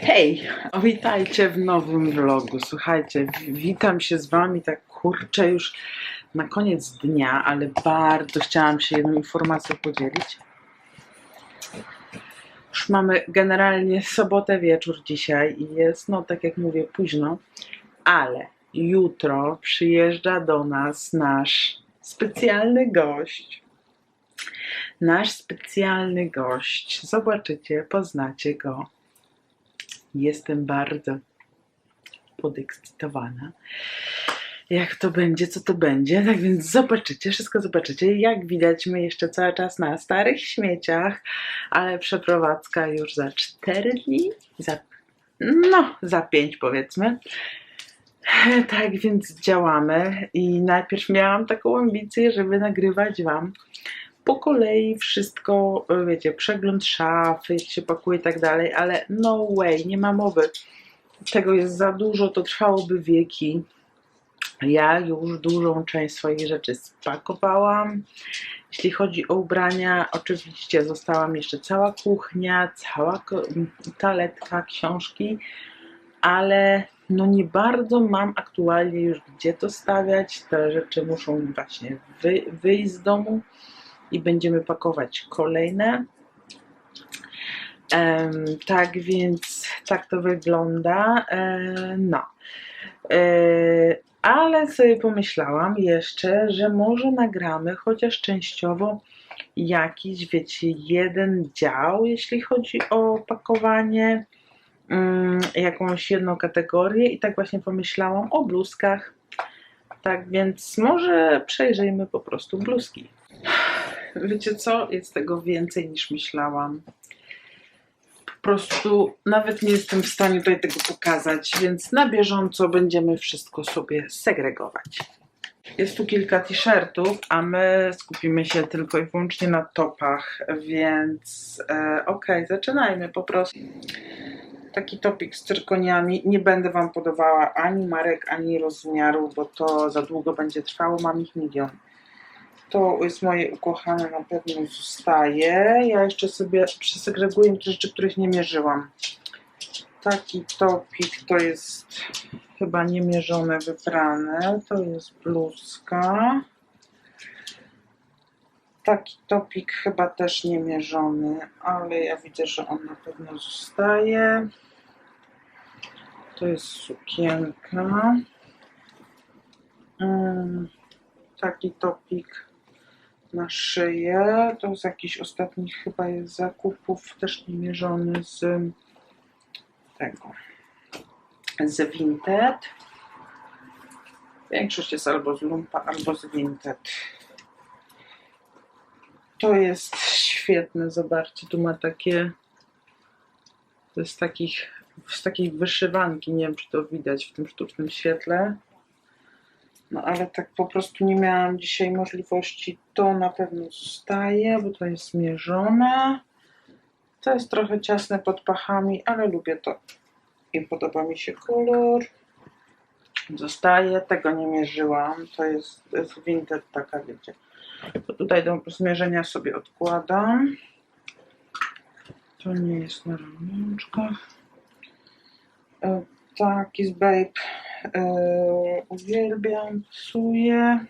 Hej, witajcie w nowym vlogu. Słuchajcie, wi- witam się z wami tak kurczę już na koniec dnia, ale bardzo chciałam się jedną informacją podzielić. Już mamy generalnie sobotę wieczór dzisiaj i jest, no tak jak mówię, późno, ale jutro przyjeżdża do nas nasz specjalny gość. Nasz specjalny gość. Zobaczycie, poznacie go. Jestem bardzo podekscytowana. Jak to będzie, co to będzie. Tak więc zobaczycie, wszystko zobaczycie. Jak widać, my jeszcze cały czas na starych śmieciach, ale przeprowadzka już za 4 dni, za, no, za 5 powiedzmy. Tak więc działamy i najpierw miałam taką ambicję, żeby nagrywać Wam po kolei wszystko, wiecie, przegląd szafy, jak się pakuje i tak dalej, ale no way, nie ma mowy. Tego jest za dużo, to trwałoby wieki. Ja już dużą część swoich rzeczy spakowałam. Jeśli chodzi o ubrania, oczywiście została mi jeszcze cała kuchnia, cała toaletka, książki, ale no nie bardzo mam aktualnie już gdzie to stawiać. Te rzeczy muszą właśnie wy, wyjść z domu i będziemy pakować kolejne. Em, tak więc tak to wygląda. E, no. E, ale sobie pomyślałam jeszcze, że może nagramy chociaż częściowo jakiś, wiecie, jeden dział, jeśli chodzi o pakowanie, mm, jakąś jedną kategorię i tak właśnie pomyślałam o bluzkach. Tak więc może przejrzyjmy po prostu bluzki. Wiecie co? Jest tego więcej niż myślałam. Po prostu nawet nie jestem w stanie tutaj tego pokazać, więc na bieżąco będziemy wszystko sobie segregować. Jest tu kilka t-shirtów, a my skupimy się tylko i wyłącznie na topach, więc e, okej, zaczynajmy po prostu. Taki topik z cyrkoniami. Nie będę Wam podawała ani marek, ani rozmiaru, bo to za długo będzie trwało. Mam ich milion. To jest moje ukochane, na pewno zostaje. Ja jeszcze sobie przesegreguję te rzeczy, których nie mierzyłam. Taki topik to jest chyba niemierzone, wybrane. To jest bluzka. Taki topik chyba też niemierzony, ale ja widzę, że on na pewno zostaje. To jest sukienka. Mm, Taki topik na szyję. To z jakichś ostatnich chyba jest zakupów, też niemierzony z tego, z Vinted. Większość jest albo z Lumpa, albo z Vinted. To jest świetne, zobaczcie, tu ma takie, jest takich, z takiej wyszywanki, nie wiem czy to widać w tym sztucznym świetle. No ale tak po prostu nie miałam dzisiaj możliwości. To na pewno zostaje, bo to jest zmierzone. To jest trochę ciasne pod pachami, ale lubię to. I podoba mi się kolor. Zostaje, tego nie mierzyłam. To jest z Vinted taka, wiecie. To tutaj do zmierzenia sobie odkładam. To nie jest na ramionczkach. E, Taki z Babe e, uwielbiam, psuję.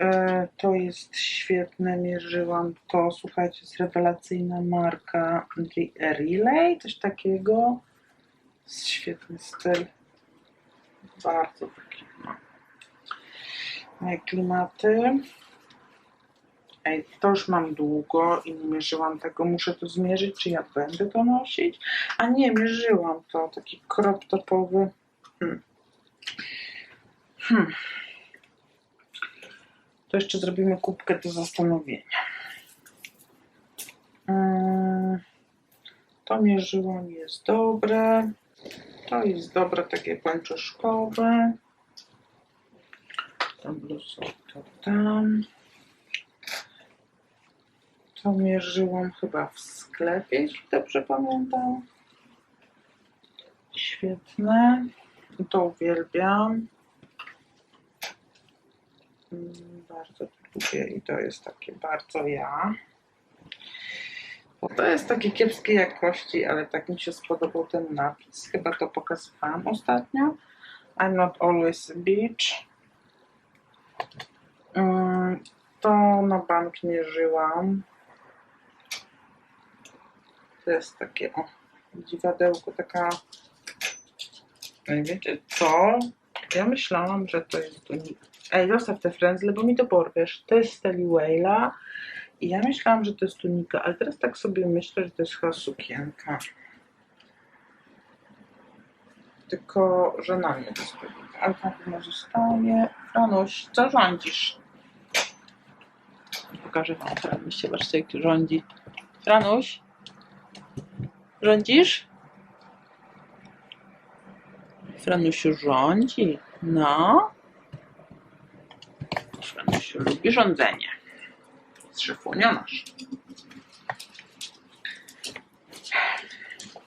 E, to jest świetne, mierzyłam to. Słuchajcie, jest rewelacyjna marka Re- Relay, coś takiego. Świetny styl. Bardzo taki. no. Klimaty. Ej, to już mam długo i nie mierzyłam tego. Muszę to zmierzyć, czy ja będę to nosić. A nie, mierzyłam to. Taki crop topowy. Hmm. Hmm. To jeszcze zrobimy kubkę do zastanowienia. Mm, To mierzyłam, jest dobre. To jest dobre, takie pończoszkowe. Tą bluzą to tam. To mierzyłam chyba w sklepie, jeśli dobrze pamiętam. Świetne. To uwielbiam. Bardzo to i to jest takie bardzo ja. To jest takie kiepskiej jakości, ale tak mi się spodobał ten napis. Chyba to pokazywałam ostatnio. I'm not always a beach. Mm, To na bank nie żyłam. To jest takie o, dziwadełko, taka. Ej, Wiecie co? Ja myślałam, że to jest tunika. Ej, zostaw te frędzle, bo mi to porwiesz. To jest Steli Wayla. I ja myślałam, że to jest tunika, ale teraz tak sobie myślę, że to jest chyba sukienka. Tylko, że na mnie to jest tunika. Ale tam chyba zostaje. Franuś, co rządzisz? Pokażę wam Franuś, zobaczcie jak rządzi. Franuś? Rządzisz? Franusiu rządzi. No. Franusiu lubi rządzenie. Z szefunio nasz.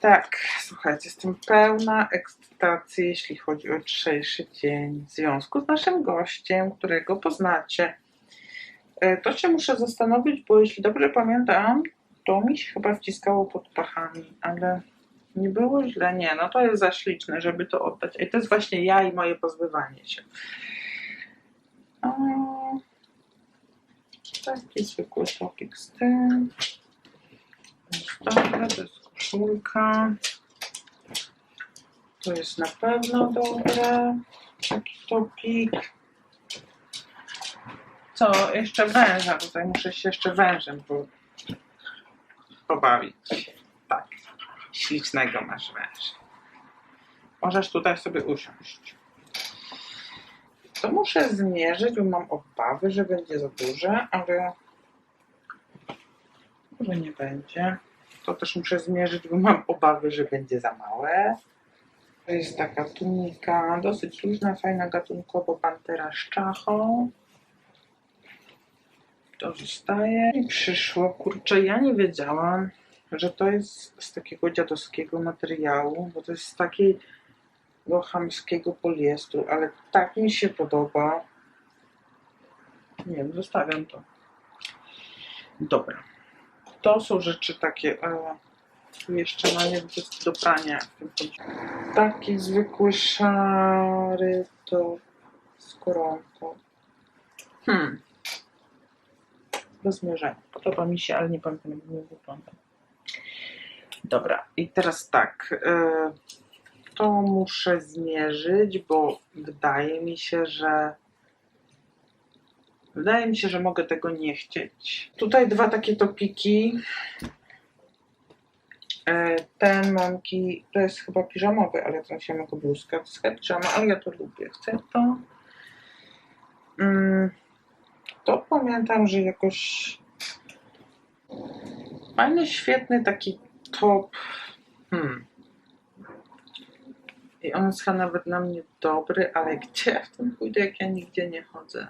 Tak, słuchajcie, jestem pełna ekscytacji, jeśli chodzi o jutrzejszy dzień w związku z naszym gościem, którego poznacie. E, To się muszę zastanowić, bo jeśli dobrze pamiętam, to mi się chyba wciskało pod pachami, ale nie było źle. Nie, no to jest za śliczne, żeby to oddać. I to jest właśnie ja i moje pozbywanie się. A, Taki zwykły topik z tym. To jest dobre, to jest koszulka. To jest na pewno dobre. Taki topik. Co? Jeszcze węża. Tutaj muszę się jeszcze wężem po, pobawić. Tak. Ślicznego masz węża. Możesz tutaj sobie usiąść. To muszę zmierzyć, bo mam obawy, że będzie za duże, ale może nie będzie. To też muszę zmierzyć, bo mam obawy, że będzie za małe. To jest taka tunika, dosyć luźna, fajna gatunkowo pantera z czachą. To zostaje. I przyszło, kurczę, ja nie wiedziałam, że to jest z takiego dziadowskiego materiału, bo to jest z takiej do chamskiego poliestru, ale tak mi się podoba. Nie wiem, zostawiam to. Dobra. To są rzeczy takie e, jeszcze na nie do prania. Taki zwykły szary to z koronką. Hmm. Bez mierzenia. Podoba mi się, ale nie pamiętam jak wygląda. Dobra, i teraz tak. E, to muszę zmierzyć, bo wydaje mi się, że wydaje mi się, że mogę tego nie chcieć. Tutaj dwa takie topiki. E, Ten mamki, to jest chyba piżamowy, ale to się jako bluzka. To jest piżama, ale ja to lubię. Chcę to. Mm, To pamiętam, że jakoś fajny, świetny taki top. Hmm. I on jest nawet na mnie dobry, ale gdzie ja w tym pójdę, jak ja nigdzie nie chodzę?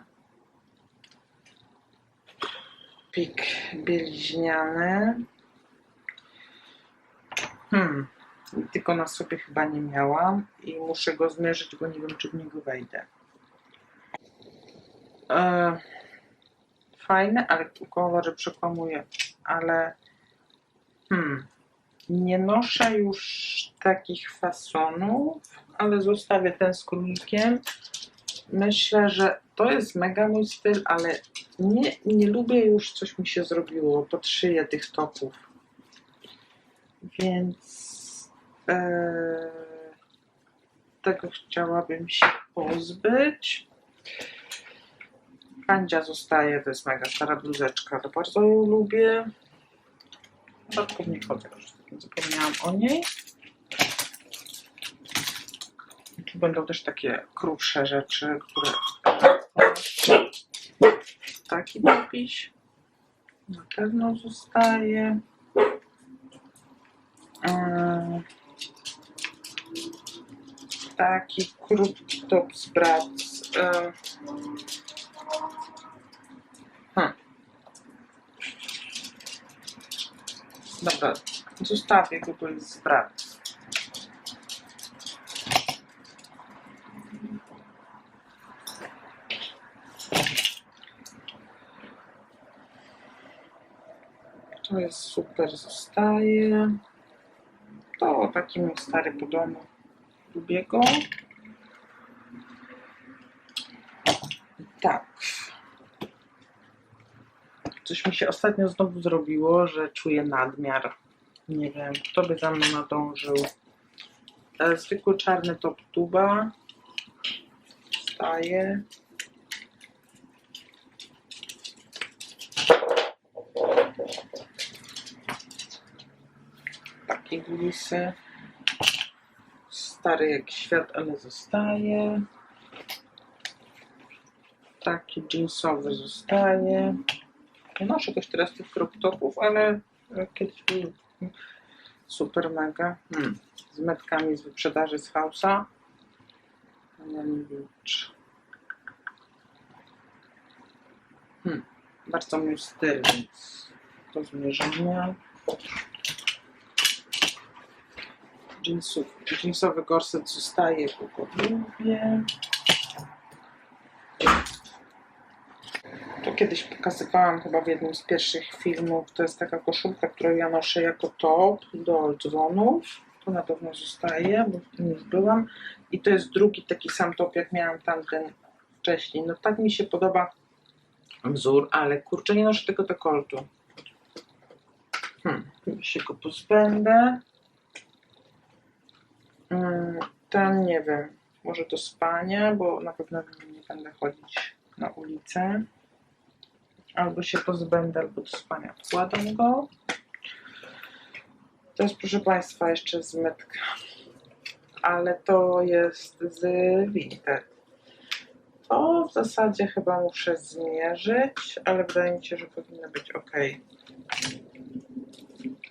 Pik bieliźniany. Hmm. Tylko na sobie chyba nie miałam i muszę go zmierzyć, bo nie wiem, czy w niego wejdę. E, fajne, ale kolor, przekłamuje, ale hmm. Nie noszę już takich fasonów, ale zostawię ten z królikiem. Myślę, że to jest mega mój styl, ale nie, nie lubię już, coś mi się zrobiło pod szyję tych topów. Więc e, tego chciałabym się pozbyć. Kandzia zostaje, to jest mega stara bluzeczka, to bardzo ją lubię. Rzadko w niej chodzę, zapomniałam o niej. Tu będą też takie krótsze rzeczy, które... Taki napis na pewno zostaje. Eee, Taki krótki top z. Eee, hmm. Dobra, zostawię go, bo jest. To To jest super, zostaje. To taki mój stary po. Lubię go. Tak. Coś mi się ostatnio znowu zrobiło, że czuję nadmiar. Nie wiem, kto by za mną nadążył. Zwykły czarny top tuba. Staje. Takie glisy. Stary jak świat, ale zostaje. Taki jeansowy zostaje. Nie noszę też teraz tych crop topów, ale kiedyś był super mega. Hmm. Z metkami z wyprzedaży z Hausa. Hmm. Bardzo mój styl, więc do zmierzenia. Jeansów, jeansowy gorset zostaje, bo go To kiedyś pokazywałam chyba w jednym z pierwszych filmów. To jest taka koszulka, którą ja noszę jako top do dzwonów. To na pewno zostaje, bo w tym już byłam. I to jest drugi taki sam top, jak miałam tamten wcześniej. No tak mi się podoba wzór, ale kurczę, nie noszę tego dekoltu. Hmm, się go pozbędę. Mm, Ten nie wiem, może do spania, bo na pewno nie będę chodzić na ulicę. Albo się pozbędę, albo do spania wkładam go. To jest, proszę Państwa, jeszcze z metka. Ale to jest z Vinted. To w zasadzie chyba muszę zmierzyć, ale wydaje mi się, że powinno być ok.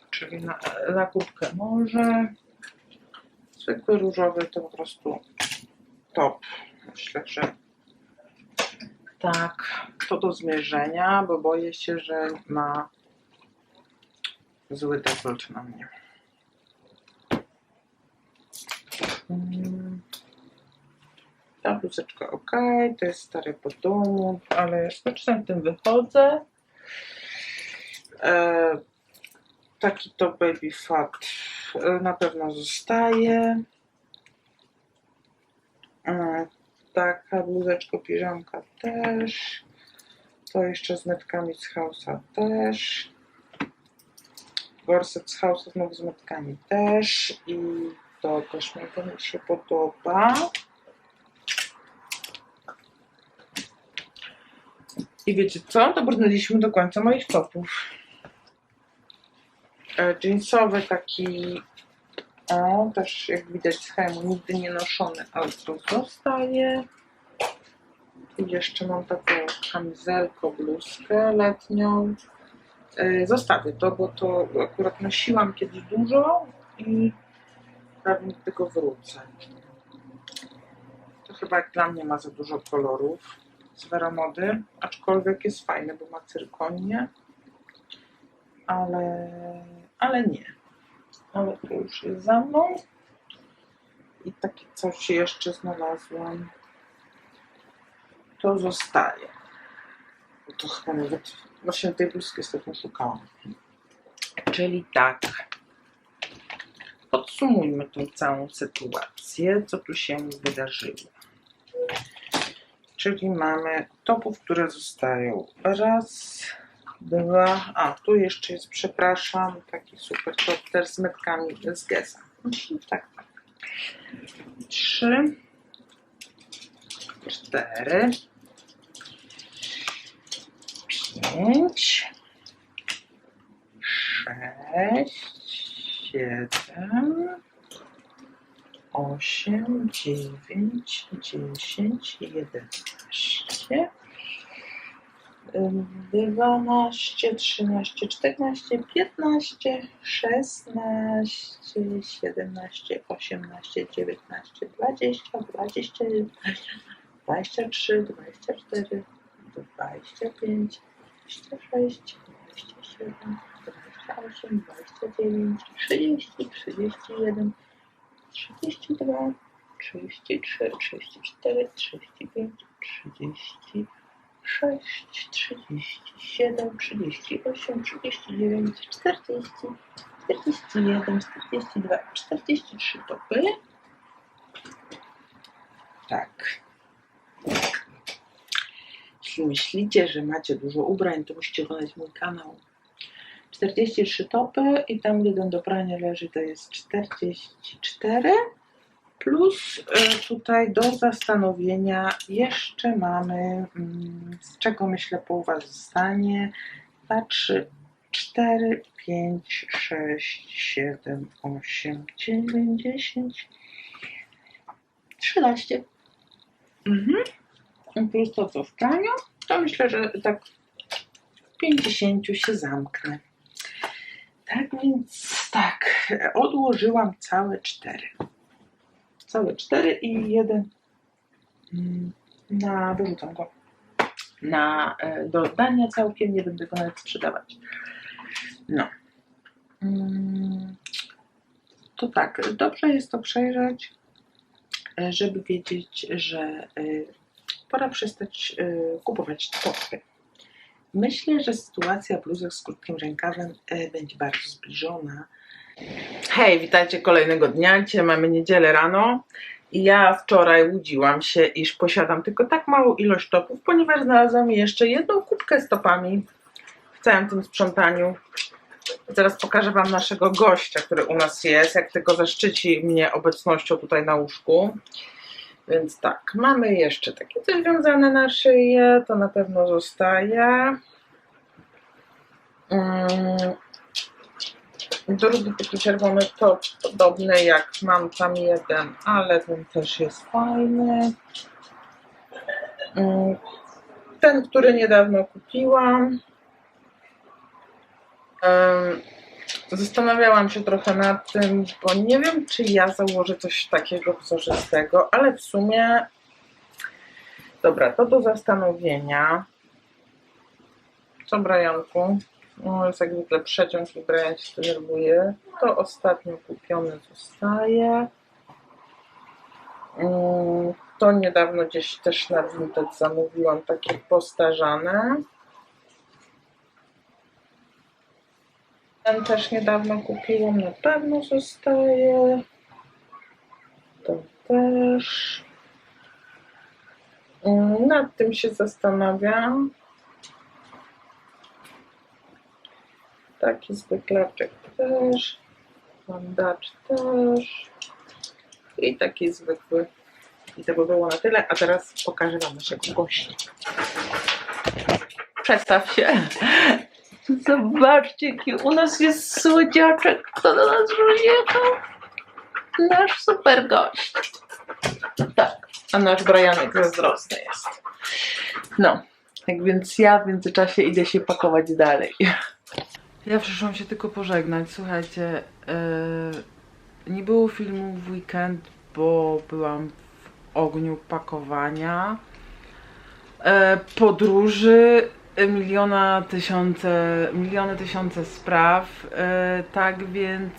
Czyli na, na kubkę może. Zwykły różowy to po prostu top. Myślę, że tak, to do zmierzenia, bo boję się, że ma zły dekolt na mnie. Mm. Ta bluzeczka ok, to jest stary po domu, ale czasem tym wychodzę. E, taki to baby fat e, na pewno zostaje. E, taka bluzeczka, piżamka też. To jeszcze z metkami z Hausa też. Gorset z Hausa znowu z metkami też. I to też mi się podoba. I wiecie co? Dobrnęliśmy do końca moich topów. E, Jeansowy taki, o, też jak widać z nigdy nie noszony, ale zostaje. Jeszcze mam taką kamizelkę, bluzkę letnią. E, Zostawię to, bo to akurat nosiłam kiedyś dużo i pewnie do tego wrócę. To chyba jak dla mnie ma za dużo kolorów z Veramody, aczkolwiek jest fajny, bo ma cyrkonię, ale, ale nie. Ale to już jest za mną. I takie coś jeszcze znalazłam. To zostaje. To chyba nawet właśnie tej bluzki ostatnio szukałam. Czyli tak. Podsumujmy tą całą sytuację, co tu się wydarzyło. Czyli mamy topów, które zostają. Raz, dwa, a tu jeszcze jest, przepraszam, taki super top też z metkami z Gesa. Tak, tak. Trzy, cztery, pięć, sześć, siedem, osiem, dziewięć, dziesięć, jedenaście, dwanaście, trzynaście, czternaście, piętnaście, szesnaście, siedemnaście, osiemnaście, dziewiętnaście, dwadzieścia, dwadzieścia jeden, dwadzieścia trzy, dwadzieścia cztery, dwadzieścia pięć, dwadzieścia sześć, dwadzieścia siedem, dwadzieścia osiem, dwadzieścia dziewięć, trzydzieści, trzydzieści jeden, 32, 33, 34, 35, 36, sześć, trzydzieści siedem, trzydzieści osiem, trzydzieści dziewięć, czterdzieści, czterdzieści jeden, czterdzieści dwa, czterdzieści trzy topy. Tak. Jeśli myślicie, że macie dużo ubrań, to musicie oglądać mój kanał. 43 topy i tam jeden do prania leży to jest 44 plus y, tutaj do zastanowienia jeszcze mamy mm, z czego myślę po Was zostanie 2, 3, 4, 5, 6, 7, 8, 9, 10 13 mhm. Plus to co w praniu to myślę, że tak w 50 się zamknę tak więc tak, odłożyłam całe cztery. Całe cztery i jeden mm, na, wyrzucam go, na e, do całkiem, nie będę go nawet sprzedawać. No. Mm, To tak, dobrze jest to przejrzeć, e, żeby wiedzieć, że e, pora przestać e, kupować topy. Myślę, że sytuacja bluzek z krótkim rękawem e, będzie bardzo zbliżona. Hej, witajcie kolejnego dnia. Dzisiaj mamy niedzielę rano. I ja wczoraj łudziłam się, iż posiadam tylko tak małą ilość topów, ponieważ znalazłam jeszcze jedną kubkę z topami w całym tym sprzątaniu. Zaraz pokażę Wam naszego gościa, który u nas jest, jak tylko zaszczyci mnie obecnością tutaj na łóżku. Więc tak, mamy jeszcze takie coś wiązane na szyję, to na pewno zostaje. Mm. Drugi taki czerwony top, podobny jak mam tam jeden, ale ten też jest fajny. Mm. Ten, który niedawno kupiłam. Zastanawiałam się trochę nad tym, bo nie wiem, czy ja założę coś takiego wzorzystego, ale w sumie. Dobra, to do zastanowienia. Co, Brianku? No, jest jak zwykle przeciąg i Brian się denerwuje. To ostatnio kupione zostaje. Mm, To niedawno gdzieś też na Vinted zamówiłam takie postarzane. Ten też niedawno kupiłam, na pewno zostaje. To też. Mm, Nad tym się zastanawiam. Taki zwyklaczek też. Bandacz też. I taki zwykły. I to by było na tyle. A teraz pokażę Wam naszego gościa. Przedstaw się. Zobaczcie, jaki u nas jest słodziaczek. Kto do nas przyjechał? Nasz super gość. Tak, a nasz Brianek zazdrosny jest. No, tak więc ja w międzyczasie idę się pakować dalej. Ja przyszłam się tylko pożegnać. Słuchajcie, yy, nie było filmu w weekend, bo byłam w ogniu pakowania, e, podróży, miliona tysiące, miliony tysiące spraw. E, tak więc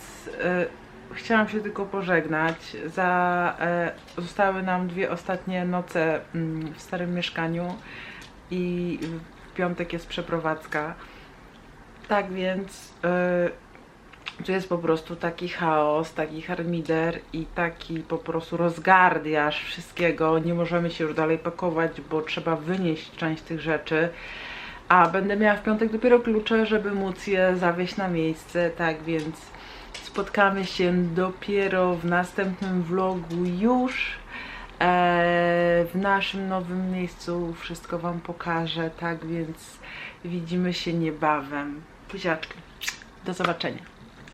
e, chciałam się tylko pożegnać. Za, e, zostały nam dwie ostatnie noce mm, w starym mieszkaniu i w piątek jest przeprowadzka. Tak więc tu jest po prostu taki chaos, taki harmider i taki po prostu rozgardiaż wszystkiego. Nie możemy się już dalej pakować, bo trzeba wynieść część tych rzeczy. A będę miała w piątek dopiero klucze, żeby móc je zawieźć na miejsce. Tak więc spotkamy się dopiero w następnym vlogu już. E, w naszym nowym miejscu wszystko Wam pokażę, tak więc widzimy się niebawem. Buziaczki. Do zobaczenia.